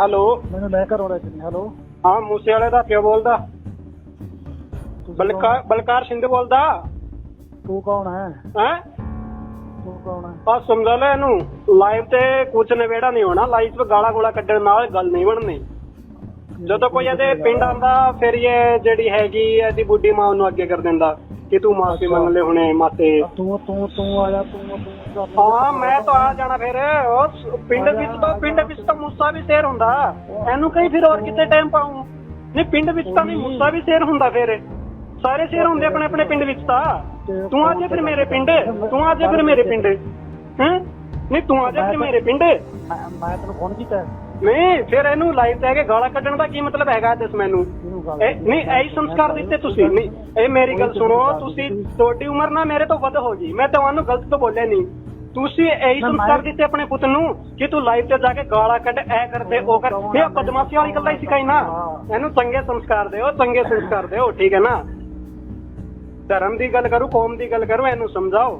Hello. ਮੈਨੂੰ ਲੈ ਘਰੋਂ ਲੈ ਚਲੀ ਹੈਲੋ। ਹਾਂ ਮੂਸੇ ਵਾਲੇ ਦਾ ਪਿਓ ਬੋਲਦਾ। ਬਲਕਾਰ ਬਲਕਾਰ ਸਿੰਘ ਬੋਲਦਾ। ਤੂੰ ਕੌਣ ਹੈ? ਹੈ? ਤੂੰ ਕੌਣ ਹੈ? ਆ ਸਮਝ ਲੈ ਇਹਨੂੰ। ਲਾਈਵ ਤੇ ਕੁਝ ਨਵੇੜਾ ਨਹੀਂ ਹੋਣਾ। ਲਾਈਵ ਤੇ ਗਾਲਾਂ ਗੋਲਾ ਕੱਢਣ ਨਾਲ ਗੱਲ ਨਹੀਂ ਬਣਨੀ। ਜਦੋਂ ਕੋਈ ਇਹਦੇ ਪਿੰਡ ਆਂਦਾ ਫਿਰ ਇਹ ਜਿਹੜੀ ਹੈਗੀ ਇਹਦੀ ਬੁੱਢੀ ਮਾਂ ਨੂੰ ਅੱਗੇ ਕਰ ਦਿੰਦਾ ਕਿ ਤੂੰ ਮਾਫੀ ਮੰਗ ਲੈ ਹੁਣੇ ਮਾਤੇ। ਤੂੰ ਤੂੰ ਤੂੰ ਆ ਜਾ ਤੂੰ ਤੂੰ। ਹਾਂ ਮੈਂ ਤਾਂ ਆ ਜਾਣਾ ਫਿਰ। ਉਹ ਪਿੰਡ ਵਿੱਚ ਤਾਂ ਪਿੰਡ ਵਿੱਚ ਤਾਂ ਮੁੱਸਾ ਵੀ ਸ਼ੇਰ ਹੁੰਦਾ। ਇਹਨੂੰ ਕਹੀਂ ਫਿਰ ਹੋਰ ਕਿਤੇ ਟਾਈਮ ਪਾਉਂ ਨਹੀਂ ਪਿੰਡ ਵਿੱਚ ਤਾਂ ਨਹੀਂ ਮੁੱਸਾ ਵੀ ਸ਼ੇਰ ਹੁੰਦਾ ਫਿਰ। ਸਾਰੇ ਸ਼ੇਰ ਹੁੰਦੇ ਆਪਣੇ ਆਪਣੇ ਪਿੰਡ ਵਿੱਚ ਤਾਂ। ਤੂੰ ਆ ਜਾ ਫਿਰ ਮੇਰੇ ਪਿੰਡ। ਤੂੰ ਆ ਜਾ ਫਿਰ ਮੇਰੇ ਪਿੰਡ। ਹੈਂ? ਨਹੀਂ ਤੂੰ ਆ ਜਾ ਫਿਰ ਮੇਰੇ ਪਿੰਡ। ਮੈਂ ਤੈਨੂੰ ਫੋਨ ਕੀਤਾ। ਨਹੀਂ ਫਿਰ ਇਹਨੂੰ ਲਾਈਵ ਤੇ ਆ ਕੇ ਗਾਲਾਂ ਕੱਢਣ ਦਾ ਕੀ ਮਤਲਬ ਹੈਗਾ ਦੱਸ ਮੈਨੂੰ? ਇਹ ਨਹੀਂ ਐਈ ਸੰਸਕਾਰ ਦਿੱਤੇ ਤੁਸੀਂ। ਨਹੀਂ ਇਹ ਮੇਰੀ ਗੱਲ ਸੁਣੋ ਤੁਸੀਂ ਤੁਹਾਡੀ ਉਮਰ ਨਾ ਮੇਰੇ ਤੋਂ ਵੱਧ ਹੋ ਗਈ। ਮੈਂ ਤੁਹਾਨੂੰ ਗਲਤ ਤੋਂ ਬੋਲਿਆ ਨਹੀਂ। ਤੁਸੀਂ ਐਈ ਸੰਸਕਾਰ ਦਿੱਤੇ ਆਪਣੇ ਪੁੱਤ ਨੂੰ ਕਿ ਤੂੰ ਲਾਈਵ ਤੇ ਜਾ ਕੇ ਗਾਲਾਂ ਕੱਢ ਐ ਕਰਦੇ ਉਹ ਕਰ। ਇਹ ਬਦਮਾਸ਼ੀ ਵਾਲੀ ਗੱਲਾਂ ਹੀ ਸਿਖਾਈ ਨਾ। ਇਹਨੂੰ ਚੰਗੇ ਸੰਸਕਾਰ ਦਿਓ ਚੰਗੇ ਸੰਸਕਾਰ ਦਿਓ ਠੀਕ ਹੈ ਨਾ? ਧਰਮ ਦੀ ਗੱਲ ਕਰੂ ਕੌਮ ਦੀ ਗੱਲ ਕਰੂ ਇਹਨੂੰ ਸਮਝਾਓ।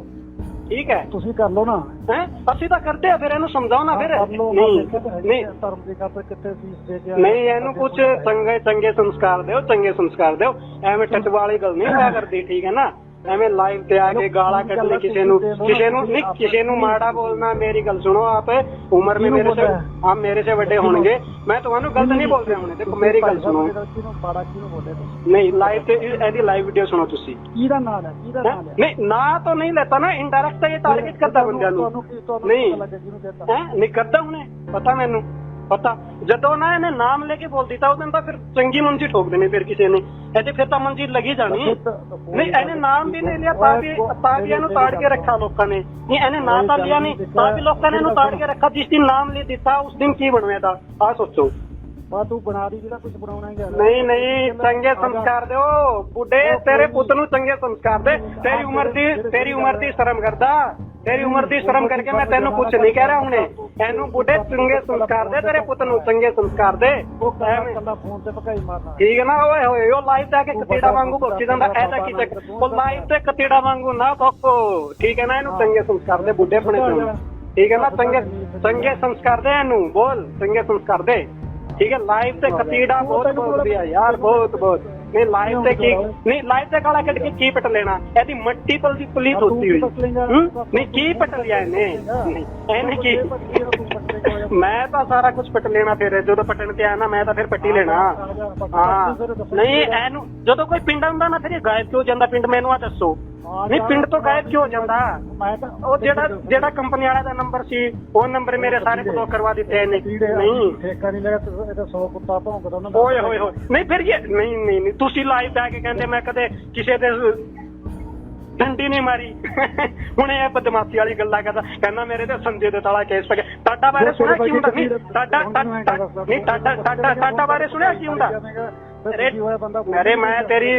ਠੀਕ ਹੈ। ਤੁਸੀਂ ਕਰ ਲਓ ਨਾ। ਹੈ? ਅਸੀਂ ਤਾਂ ਕਰਦੇ ਆ ਫਿਰ ਇਹਨੂੰ ਸਮਝਾਓ ਨਾ ਫਿਰ। ਕਰ ਲਓ ਨਹੀਂ ਨਹੀਂ। ਨਹੀਂ ਧਰਮ ਦੀ ਖਾਤਰ ਕਿੱਥੇ ਫੀਸ ਦੇ ਕੇ ਆਏ? ਨਹੀਂ ਇਹਨੂੰ ਕੁਝ ਚੰਗੇ ਚੰਗੇ ਸੰਸਕਾਰ ਦਿਓ ਚੰਗੇ ਸੰਸਕਾਰ ਦਿਓ। ਐਵੇਂ ਟੱਟ ਵਾਲੀ ਗੱਲ ਨਹੀਂ ਹੋਇਆ ਕਰਦੀ ਠੀਕ ਹੈ ਨਾ? ਐਵੇਂ ਲਾਈਵ ਤੇ ਆ ਕੇ ਗਾਲਾਂ ਕੱਢਣੀ ਕਿਸੇ ਨੂੰ ਕਿਸੇ ਨੂੰ ਨਹੀਂ ਕਿਸੇ ਨੂੰ ਮਾੜਾ ਬੋਲਣਾ ਮੇਰੀ ਗੱਲ ਸੁਣੋ ਆਪ। ਉਮਰ ਮੇ ਮੇਰੇ ਸੇ ਆ ਮੇਰੇ ਸੇ ਵੱਡੇ ਹੋਣਗੇ। ਮੈਂ ਤੁਹਾਨੂੰ ਗਲਤ ਨਹੀਂ ਬੋਲ ਰਿਹਾ ਦੇਖੋ ਮੇਰੀ ਗੱਲ ਸੁਣੋ। ਨਹੀਂ ਲਾਈਵ ਤੇ ਇਹਦੀ ਲਾਈਵ ਵੀਡੀਓ ਸੁਣੋ ਤੁਸੀਂ। ਕਿਹਦਾ ਨਾਂ ਹੈ? ਕਿਹਦਾ ਨਾਂ ਹੈ? ਨਹੀਂ ਨਾਂ ਤਾਂ ਨਹੀਂ ਲੈਤਾ ਨਾ ਇਨਡਾਇਰੈਕਟ ਇਹ ਟਾਰਗੇਟ ਕਰਦਾ ਬੰਦਿਆਂ ਨੂੰ। ਨਹੀਂ। ਨਹੀਂ ਕਰਦਾ ਹੁਣੇ ਪਤਾ ਮੈਨੂੰ। ਪਤਾ। ਜਦੋਂ ਨਾ ਇਹਨੇ ਨਾਮ ਲੈ ਕੇ ਬੋਲ ਦਿੱਤਾ ਉਦੋਂ ਤਾਂ ਫਿਰ ਚੰਗੀ ਮੰਜੀ ਠੋਕ ਦੇਣੀ ਫਿਰ ਕਿਸੇ ਨੇ। ਇਹਦੇ ਫਿਰ ਤਾਂ ਮੰਜੀ ਲੱਗੀ ਜਾਣੀ। ਨਹੀਂ ਇਹਨੇ ਨਾਮ ਵੀ ਨਹੀਂ ਲਿਆ ਤਾਂ ਵੀ ਤਾਂ ਵੀ ਇਹਨੂੰ ਤਾੜ ਕੇ ਰੱਖਾ ਲੋਕਾਂ ਨੇ। ਨਹੀਂ ਇਹਨੇ ਨਾਂ ਤਾਂ ਲਿਆ ਨਹੀਂ ਤਾਂ ਵੀ ਲੋਕਾਂ ਨੇ ਇਹਨੂੰ ਤਾੜ ਕੇ ਰੱਖਾ ਜਿਸ ਦਿਨ ਨਾਮ ਲੈ ਦਿੱਤਾ ਉਸ ਦਿਨ ਕੀ ਬਣੂਗਾ ਦਾ ਆ ਸੋਚੋ। ਬਾ ਤੂੰ ਬਣਾ ਦੀ ਜਿਹੜਾ ਕੁਝ ਬਣਾਉਣਾ ਹੈ ਨਹੀਂ ਨਹੀਂ ਚੰਗੇ ਸੰਸਕਾਰ ਦਿਓ। ਬੁੱਢੇ ਤੇਰੇ ਪੁੱਤ ਨੂੰ ਚੰਗੇ ਸੰਸਕਾਰ ਦੇ। ਤੇਰੀ ਉਮਰ ਦੀ ਤੇਰੀ ਉਮਰ ਦੀ ਸ਼ਰਮ ਕਰਦਾ। ਤੇਰੀ ਉਮਰ ਦੀ ਸ਼ਰਮ ਕਰਕੇ ਮੈਂ ਤੈਨੂੰ ਕੁਝ ਨਹੀਂ ਕਹਿ ਰਿਹਾ ਹੁਣੇ। ਇਹਨੂੰ ਬੁੱਢੇ ਚੰਗੇ ਸੰਸਕਾਰ ਦੇ ਤੇਰੇ ਪੁੱਤ ਨੂੰ ਚੰਗੇ ਸੰਸਕਾਰ ਦੇ। ਉਹ ਐਵੇਂ। ਕੱਲਾ ਫੋਨ ਤੇ ਭਕਾਈ ਮਾਰਨਾ ਠੀਕ ਹੈ ਨਾ ਓਏ ਹੋਏ ਉਹ ਲਾਈਵ ਤੇ ਆ ਕੇ ਕਤੀੜਾ ਵਾਂਗੂ ਭੁੱਖੀ ਜਾਂਦਾ ਐਦਾ ਕੀ ਚੱਕ ਉਹ ਲਾਈਵ ਤੇ ਕਤੀੜਾ ਵਾਂਗੂ ਨਾ ਭੁੱਖੋ ਠੀਕ ਹੈ ਨਾ ਇਹਨੂੰ ਚੰਗੇ ਸੰਸਕਾਰ ਦੇ ਬੁੱਢੇ ਪਣੇ ਤੋਂ ਠੀਕ ਹੈ ਨਾ ਚੰਗੇ ਚੰਗੇ ਸੰਸਕਾਰ ਦੇ ਇਹਨੂੰ ਬੋਲ ਚੰਗੇ ਸੰਸਕਾਰ ਦੇ। ਠੀਕ ਹੈ ਲਾਈਵ ਤੇ ਕਤੀੜਾ ਬਹੁਤ ਬੋਲਦੀ ਆ ਯਾਰ ਬਹੁਤ ਬਹੁਤ। ਤੇ ਕੀ ਤੇ ਗਾਲਾਂ ਕੱਢ ਕੇ ਕੀ ਪਟ ਲੈਣਾ ਇਹਦੀ ਮੱਟੀ ਪਲ ਦੀ ਪੁਲਿਸ ਹੁੰਦੀ ਹੋਈ। ਹੂੰ? ਨਹੀਂ ਕੀ ਪਟ ਲਿਆ ਇਹਨੇ? ਨਹੀਂ, ਇਹਨੇ ਕੀ ਮੈਂ ਤਾਂ ਸਾਰਾ ਕੁਝ ਪਟ ਲੈਣਾ ਫਿਰ ਜਦੋਂ ਪਟਣ ਤੇ ਆਇਆ ਨਾ ਮੈਂ ਤਾਂ ਫਿਰ ਪੱਟੀ ਲੈਣਾ। ਹਾਂ ਨਹੀਂ ਇਹਨੂੰ ਜਦੋਂ ਕੋਈ ਪਿੰਡ ਆਉਂਦਾ ਨਾ ਫਿਰ ਇਹ ਗਾਇਬ ਕਿਉਂ ਜਾਂਦਾ? ਪਿੰਡ ਮੈਨੂੰ ਆ ਦੱਸੋ। ਨਹੀਂ ਪਿੰਡ ਤੋਂ ਗਾਇਬ ਕਿਉਂ ਹੋ ਜਾਂਦਾ? ਮੈਂ ਤਾਂ ਉਹ ਜਿਹੜਾ ਜਿਹੜਾ ਕੰਪਨੀ ਵਾਲਾ ਦਾ ਨੰਬਰ ਸੀ ਉਹ ਨੰਬਰ ਮੇਰੇ ਸਾਰੇ ਬਲੌਕ ਕਰਵਾ ਦਿੱਤੇ ਇਹਨੇ ਨਹੀਂ। ਠੇਕਾ ਨਹੀਂ ਲਗਾ ਇਹ ਤਾਂ 100 ਕੁੱਤਾ ਭੌਂਕਦਾ ਉਹਨਾਂ ਦਾ। ਓਏ ਹੋਏ ਹੋਏ। ਨਹੀਂ ਫਿਰ ਇਹ ਨਹੀਂ ਨਹੀਂ ਨਹੀਂ। ਤੁਸੀਂ ਲਾਈਵ ਆ ਕੇ ਕਹਿੰਦੇ ਮੈਂ ਕਦੇ ਕਿਸੇ ਦੇ ਡੰਡੀ ਨਹੀਂ ਮਾਰੀ। ਹੁਣ ਇਹ ਬਦਮਾਸ਼ੀ ਵਾਲੀ ਗੱਲਾਂ ਕਰਦਾ। ਕਹਿੰਦਾ ਮੇਰੇ ਤੇ ਸੰਜੇ ਦੇ ਤਾਲਾ ਕੇਸ ਪੈ ਗਿਆ। ਟਾਟਾ ਬਾਰੇ ਸੁਣਿਆ ਕੀ ਹੁੰਦਾ? ਨਹੀਂ ਟਾਟਾ ਨਹੀਂ ਟਾਟਾ ਟਾਟਾ ਟਾਟਾ ਬਾਰੇ ਸੁਣਿਆ ਕੀ ਹੁੰਦਾ? ਅਰੇ ਮੈਂ ਤੇਰੀ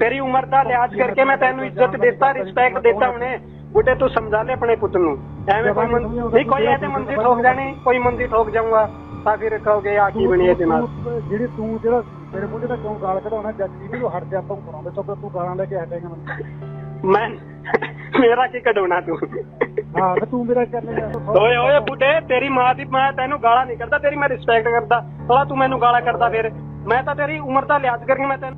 ਤੇਰੀ ਉਮਰ ਦਾ ਲਿਹਾਜ਼ ਕਰਕੇ ਮੈਂ ਤੈਨੂੰ ਇੱਜ਼ਤ ਦਿੱਤਾ ਰਿਸਪੈਕਟ ਦਿੱਤਾ ਹੁਣੇ। ਬੁੱਢੇ ਤੂੰ ਸਮਝਾ ਲੈ ਆਪਣੇ ਪੁੱਤ ਨੂੰ। ਐਵੇਂ ਕੋਈ ਨਹੀਂ ਕੋਈ ਐਸੇ ਮੰਦੀ ਠੋਕ ਜਾਣੀ ਕੋਈ ਮੰਦੀ ਠੋਕ ਜਾਊਗਾ ਤਾਂ ਫਿਰ ਕਹੋਗੇ ਆ ਕੀ ਬਣੀ ਇਹਦੇ ਨਾਲ? ਜਿਹੜੀ ਤੂੰ ਜਿਹੜਾ ਮੇਰੇ ਮੂੰਹ ਤੇ ਕਿਉਂ ਗਾਲ ਕਢਾਉਣਾ ਜੱਜੀ ਵੀ ਹਟ ਜਾ ਆਪਾਂ ਕਰਾਉਂਦੇ ਤੋਂ ਤੂੰ ਗਾਲਾਂ ਲੈ ਕੇ ਹਟੇਗਾ ਮੈਨੂੰ। ਮੈਂ ਮੇਰਾ ਕੀ ਕਢਾਉਣਾ ਤੂੰ? ਹਾਂ ਤੇ ਤੂੰ ਮੇਰਾ ਕਰਨੇ ਓਏ ਓਏ ਬੁੱਢੇ ਤੇਰੀ ਮਾਂ ਦੀ ਮੈਂ ਤੈਨੂੰ ਗਾਲਾਂ ਨਹੀਂ ਕਰਦਾ ਤੇਰੀ ਮੈਂ ਰਿਸਪੈਕਟ ਕਰਦਾ। ਥੋੜਾ ਤੂੰ ਮੈਨੂੰ ਗਾਲਾਂ ਕਰਦਾ ਫਿਰ। ਮੈਂ ਤਾਂ ਤੇਰੀ ਉਮਰ ਦਾ ਲਿਹਾਜ਼ ਕਰਕੇ ਮੈਂ ਤੈਨੂੰ